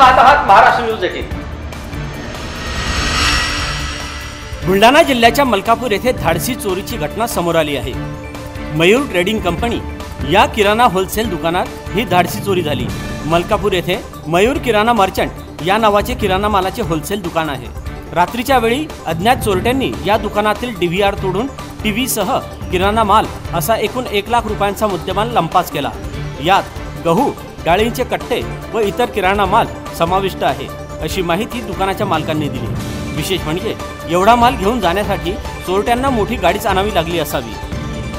Maharashtra news eighteen. Buldhana जिल्ह्याच्या मलकापूर येथे धाडसी चोरीची घटना समोर आली आहे. मयूर ट्रेडिंग कंपनी या किराणा होलसेल दुकानात ही धाडसी चोरी झाली. मलकापूर येथे मयूर किराणा मर्चंट या नावाचे किराणा मालाचे होलसेल दुकान आहे. रात्रीच्या वेळी अज्ञात चोरट्यांनी या दुकानातील डी व्ही आर तोडून टी व्हीसह किराणा माल असा एकूण एक लाख रुपयांचा मुद्देमाल लंपास केला. यात गहू डाळींचे कट्टे व इतर किराणा माल समाविष्ट आहे. अशी माहिती दुकानाच्या मालकांनी दिली. विशेष म्हणजे एवढा माल घेऊन जाण्यासाठी चोरट्यांना मोठी गाडीच आणावी लागली असावी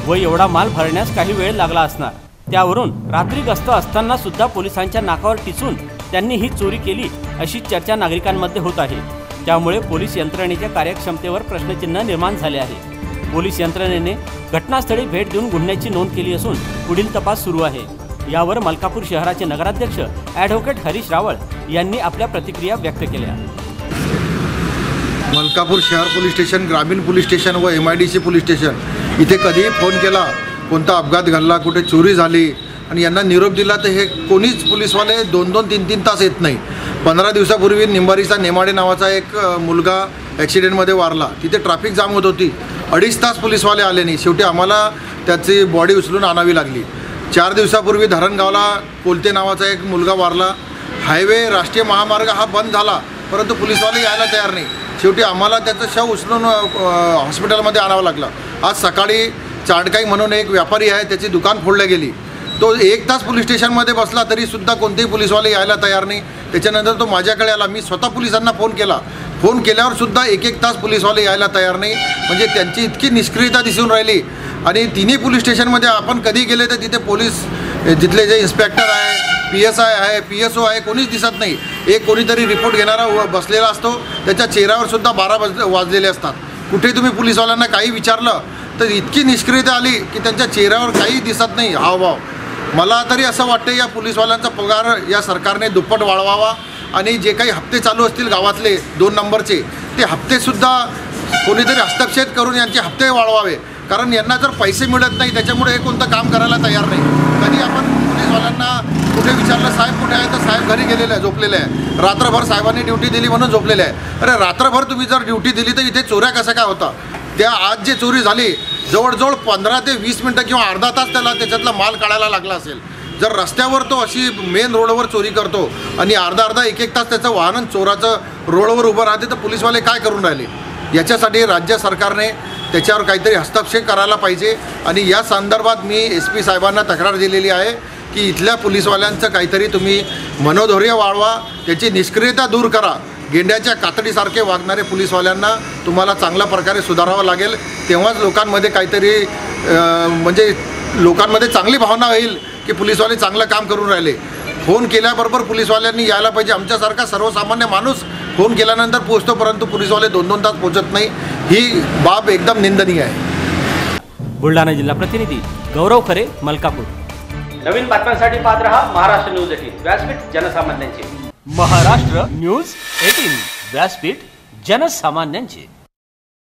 व एवढा माल भरण्यास काही वेळ लागला असणार. त्यावरून रात्री गस्त असताना सुद्धा पोलिसांच्या नाकावर टिचून त्यांनी ही चोरी केली अशी चर्चा नागरिकांमध्ये होत आहे. त्यामुळे पोलीस यंत्रणेच्या कार्यक्षमतेवर प्रश्नचिन्ह निर्माण झाले आहे. पोलीस यंत्रणेने घटनास्थळी भेट देऊन गुन्ह्याची नोंद केली असून पुढील तपास सुरू आहे. यावर मलकापूर शहराचे नगराध्यक्ष ॲडव्होकेट हरीश रावळ यांनी आपल्या प्रतिक्रिया व्यक्त केल्या. मलकापूर शहर पोलीस स्टेशन ग्रामीण पोलीस स्टेशन व M I D C police station इथे कधीही फोन केला कोणता अपघात घडला कुठे चोरी झाली आणि यांना निरोप दिला तर हे कोणीच पोलीसवाले दोन दोन तीन तीन तास येत नाही. पंधरा दिवसापूर्वी निंबारीचा नेमाडे नावाचा एक मुलगा ॲक्सिडेंटमध्ये वारला. तिथे ट्रॅफिक जाम होत होती. अडीच तास पोलीसवाले आले नाही. शेवटी आम्हाला त्याची बॉडी उचलून आणावी लागली. चार दिवसापूर्वी धरणगावला कोलते नावाचा एक मुलगा वारला. हायवे राष्ट्रीय महामार्ग हा बंद झाला परंतु पोलिसवाले यायला तयार नाही. शेवटी आम्हाला त्याचं शव उचलून हॉस्पिटलमध्ये आणावं लागलं. आज सकाळी चांडकाई म्हणून एक व्यापारी आहे त्याची दुकान फोडल्या गेली. तो एक तास पोलीस स्टेशनमध्ये बसला तरीसुद्धा कोणतेही पोलिसवाले यायला तयार नाही. त्याच्यानंतर तो माझ्याकडे आला. मी स्वतः पोलिसांना फोन केला. फोन केल्यावर सुद्धा एक एक तास पोलिसवाले यायला तयार नाही. म्हणजे त्यांची इतकी निष्क्रियता दिसून राहिली. आणि तिन्ही पोलीस स्टेशनमध्ये आपण कधी गेले तर तिथे पोलीस जिथले जे इन्स्पेक्टर आहे पी एस आय आहे पी एस ओ आहे कोणीच दिसत नाही. एक कोणीतरी रिपोर्ट घेणारा व- बसलेला असतो त्याच्या चेहऱ्यावर सुद्धा बारा वाज वाजलेले असतात. कुठे तुम्ही पोलीसवाल्यांना काही विचारलं तर इतकी निष्क्रियता आली की त्यांच्या चेहऱ्यावर काही दिसत नाही. हावभाव. मला तरी असं वाटतं या पोलीसवाल्यांचा पगार या सरकारने दुप्पट वाढवावा आणि जे काही हप्ते चालू असतील गावातले दोन नंबरचे ते हप्तेसुद्धा कोणीतरी हस्तक्षेप करून यांचे हप्ते वाढवावे. कारण यांना जर पैसे मिळत नाही त्याच्यामुळे हे कोणतं काम करायला तयार नाही. कधी आपण पोलीसवाल्यांना कुठे विचारलं साहेब कुठे आहे? तर साहेब घरी गेलेले आहे झोपलेले आहे. रात्रभर साहेबांनी ड्युटी दिली म्हणून झोपलेले आहे. अरे रात्रभर तुम्ही जर ड्युटी दिली तर इथे चोऱ्या कसं काय होता? त्या आज जे चोरी झाली जवळजवळ पंधरा ते वीस मिनटं किंवा अर्धा तास त्याला त्याच्यातला माल काढायला लागला असेल. जर रस्त्यावर तो अशी मेन रोडवर चोरी करतो आणि अर्धा अर्धा एक एक तास त्याचं वाहन चोराचं रोडवर उभं राहते तर पोलीसवाले काय करून राहिले? याच्यासाठी राज्य सरकारने त्याच्यावर काहीतरी हस्तक्षेप करायला पाहिजे. आणि या संदर्भात मी एस पी साहेबांना तक्रार दिलेली आहे की इथल्या पोलीसवाल्यांचं काहीतरी तुम्ही मनोधैर्य वाढवा त्याची निष्क्रियता दूर करा. गेंड्याच्या कातडीसारखे वागणारे पोलीसवाल्यांना तुम्हाला चांगल्या प्रकारे सुधारावं लागेल. तेव्हाच लोकांमध्ये काहीतरी म्हणजे लोकांमध्ये चांगली भावना होईल की पोलीसवाले चांगलं काम करून राहिले. फोन केल्याबरोबर पोलीसवाल्यांनी यायला पाहिजे. आमच्यासारखा सर्वसामान्य माणूस फोन केल्यानंतर पोहोचतो परंतु पोलीसवाले दोन दोन तास पोहोचत नाही. ही बाब एकदम निंदनीय आहे. बुलढाणा जिल्हा प्रतिनिधी गौरव खरे मलकापूर. नवीन बातम्यांसाठी पाहत रहा महाराष्ट्र न्यूज एटीन. व्यासपीठ जनसामान्यांचे. Maharashtra news eighteen. व्यासपीठ जनसामान्यांचे.